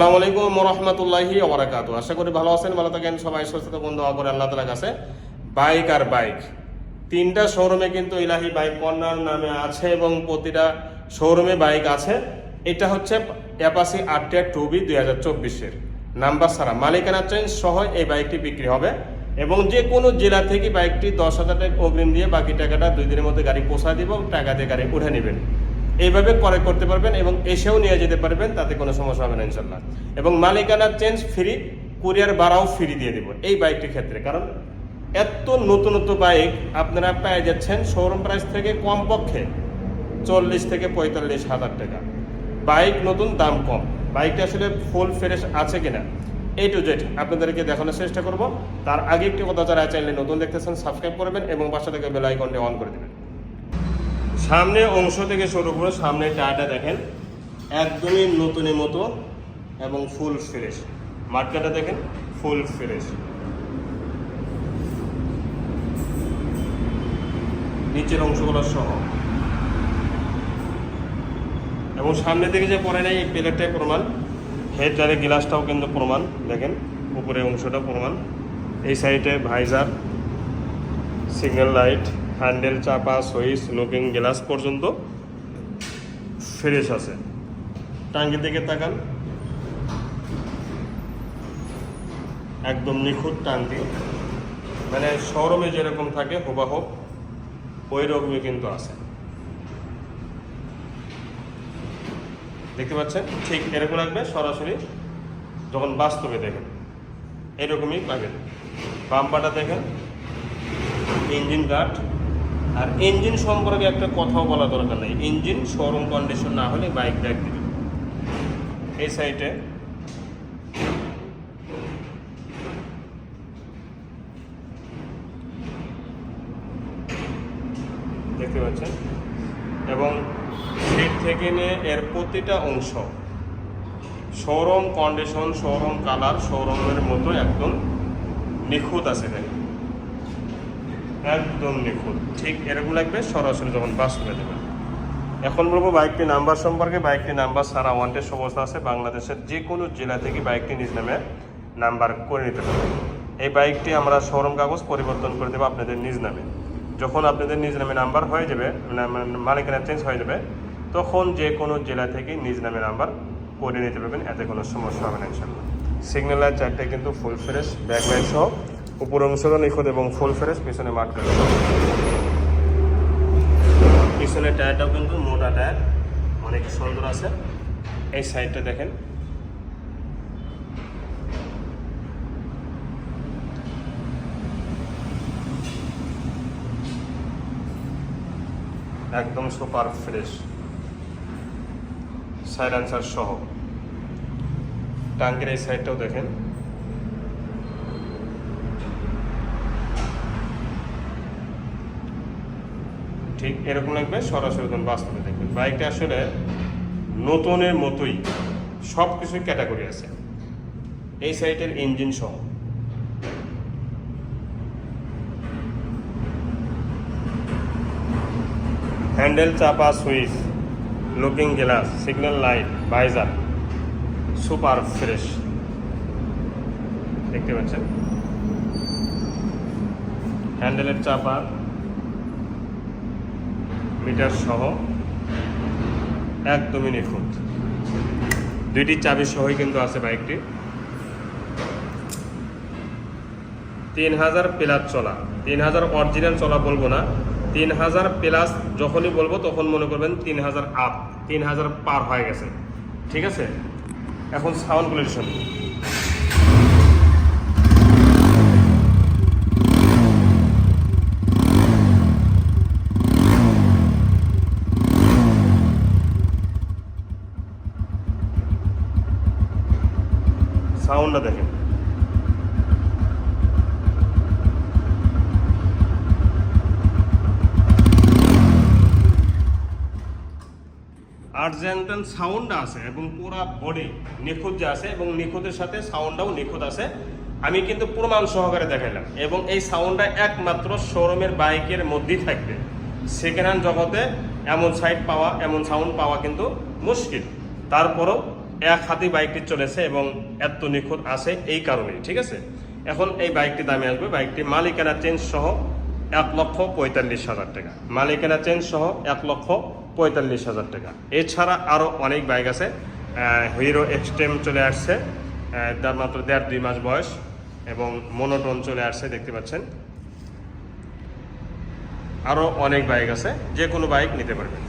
আসসালামু আলাইকুম রহমতুল্লাহি ওবরাকাত আশা করি ভালো আছেন, ভালো থাকেন সবাই, সুস্থ বন্ধু করে আল্লাহ তালার কাছে। বাইক আর বাইক, তিনটা শোরুমে কিন্তু ইলাহি বাইক কর্নার নামে আছে এবং প্রতিটা শোরুমে বাইক আছে। এটা হচ্ছে অ্যাপাসি আটটিয়া টু বি দুই হাজার চব্বিশের। নাম্বার ছাড়া মালিকানা চেঞ্জ সহ এই বাইকটি বিক্রি হবে এবং যে কোনো জেলা থেকে বাইকটি দশ হাজার টাকা অগ্রিম দিয়ে বাকি টাকাটা দুই দিনের মধ্যে গাড়ি পোষা দিব, টাকা দিয়ে গাড়ি উঠে নেবেন। এইভাবে করে করতে পারবেন এবং এসেও নিয়ে যেতে পারবেন, তাতে কোনো সমস্যা হবে না ইনশাল্লাহ এবং মালিকানা চেঞ্জ ফ্রি কুরিয়ার ভাড়াও ফ্রি দিয়ে দেবো এই বাইকটির ক্ষেত্রে। কারণ এত নতুন নতুন বাইক আপনারা পেয়ে যাচ্ছেন শোরুম প্রাইস থেকে কমপক্ষে চল্লিশ থেকে পঁয়তাল্লিশ হাজার টাকা। বাইক নতুন, দাম কম। বাইকটা আসলে ফুল ফ্রেশ আছে কিনা? এ টু জেড আপনাদেরকে দেখানোর চেষ্টা করব। তার আগে একটি কথা যারা চ্যানেলে নতুন দেখতেছেন সাবস্ক্রাইব করবেন এবং পাশে থেকে বেল আইকনটি অন করে দেবেন। সামনে অংশ থেকে শুরু করে সামনে টায়ারটা দেখেন, একদমই নতুনের মতো এবং ফুল ফ্রেশ মার্কেটটা দেখেন ফুল ফ্রেশ নিচের অংশগুলো সহ। এবং সামনে থেকে যে পরে নেই, এই প্লেটটাই প্রমাণ। হেড লাইটের গ্লাসটাও কিন্তু প্রমাণ, দেখেন, উপরের অংশটা প্রমাণ। এই সাইডে ভাইজার সিগন্যাল লাইট হ্যান্ডেল চাপা সুইচ লুকিং গ্লাস পর্যন্ত ফ্রেশ আছে। টাঙ্গির দিকে তাকান। একদম নিখুঁত টাঙ্গি। মানে শোরুমে যেরকম থাকে হুবাহুব ওই রকমই কিন্তু আছে। দেখতে পাচ্ছেন? ঠিক এরকম লাগবে সরাসরি যখন বাস্তবে দেখেন। এরকমই পাবেন। বাম্পাটা দেখেন। Engine guard. আর ইঞ্জিন সম্পর্কে একটা কথাও বলা দরকার নেই। ইঞ্জিন শোরুম কন্ডিশন না হলে বাইক ব্যাগ দিবে এই সাইডে দেখতে পাচ্ছেন? এবং সিট থেকে নিয়ে এর প্রতিটা অংশ শোরুম কন্ডিশন শোরুম কালার শোরুমের মতো একদম নিখুঁত আছে দেখেন একদম নিখুঁত। ঠিক এরকম লাগবে সরাসরি যখন বাস করে দেবেন। এখন বলব বাইকটি নাম্বার সম্পর্কে। বাইকটি নাম্বার সারা ওয়ান্টেড সমস্ত আছে। বাংলাদেশের যে কোনো জেলা থেকে বাইকটি নিজ নামে নাম্বার করে নিতে পারবেন এই বাইকটি আমরা শোরুম কাগজ পরিবর্তন করে দেবো আপনাদের নিজ নামে। যখন আপনাদের নিজ নামে নাম্বার হয়ে যাবে মালিকানা চেঞ্জ হয়ে যাবে, তখন যে কোনো জেলা থেকে নিজ নামে নাম্বার করে নিতে পারবেন। এতে কোনো সমস্যা হবে না ইনশাল্লাহ সিগন্যাল লাইট চারটে কিন্তু ফুল ফ্রেশ ব্যাক লাইট সহ। উপর অংশটা নিখুঁত এবং ফুল ফ্রেশ পিছনে মাঠ পিছনের টায়ারটাও কিন্তু মোটা টায়ার অনেক সুন্দর আছে। এই সাইডটা দেখেন। একদম সুপার ফ্রেশ সাইলেন্সার সহ। টাঙ্কের এই সাইডটাও দেখেন। ঠিক এরকম লাগবে, সরাসরি যখন বাস্তবে দেখবেন বাইকটা আসলে নতুনের মতোই সব কিছুই ক্যাটাগরি আছে। এই সাইডের ইঞ্জিন সহ। হ্যান্ডেল চাপা switch looking glass signal light visor super fresh দেখতে পাচ্ছেন? হ্যান্ডেলের চাপা মিটার সহ একদমই নিখুঁত। দুইটি চাবি সহই কিন্তু আছে বাইকটি। তিন হাজার প্লাস চলা। তিন হাজার অরিজিনাল চলা বলব না। তিন হাজার প্লাস যখনই বলব তখন মনে করবেন তিন হাজার আপ তিন হাজার পার হয়ে গেছে। ঠিক আছে? এখন সাউন্ডগুলো শুনুন। সাউন্ডটা দেখেন। আর্জেন্টান সাউন্ড আছে এবং পুরা বডি নিখুঁত যে আছে এবং নিখুঁতের সাথে সাউন্ডটাও নিখুঁত আছে। আমি কিন্তু প্রমাণ সহকারে দেখাইলাম এবং এই সাউন্ডটা একমাত্র শোরুমের বাইকের মধ্যেই থাকবে। সেকেন্ড হ্যান্ড জগতে এমন সাইড পাওয়া, এমন সাউন্ড পাওয়া কিন্তু মুশকিল। তারপরেও এক হাতে বাইকটি চলেছে এবং এত নিখুঁত আছে এই কারণেই, ঠিক আছে? এখন এই বাইকটি দামে আসবে। বাইকটি মালিকানা চেঞ্জ সহ এক লক্ষ পঁয়তাল্লিশ হাজার টাকা। মালিকানা চেঞ্জ সহ এক লক্ষ পঁয়তাল্লিশ হাজার টাকা। এছাড়া আরও অনেক বাইক আছে। হিরো এক্সট্রিম চলে আসছে। তার মাত্র দেড় দুই মাস বয়স এবং মনোটন চলে আসছে, দেখতে পাচ্ছেন। আরও অনেক বাইক আছে। যে কোনো বাইক নিতে পারবেন।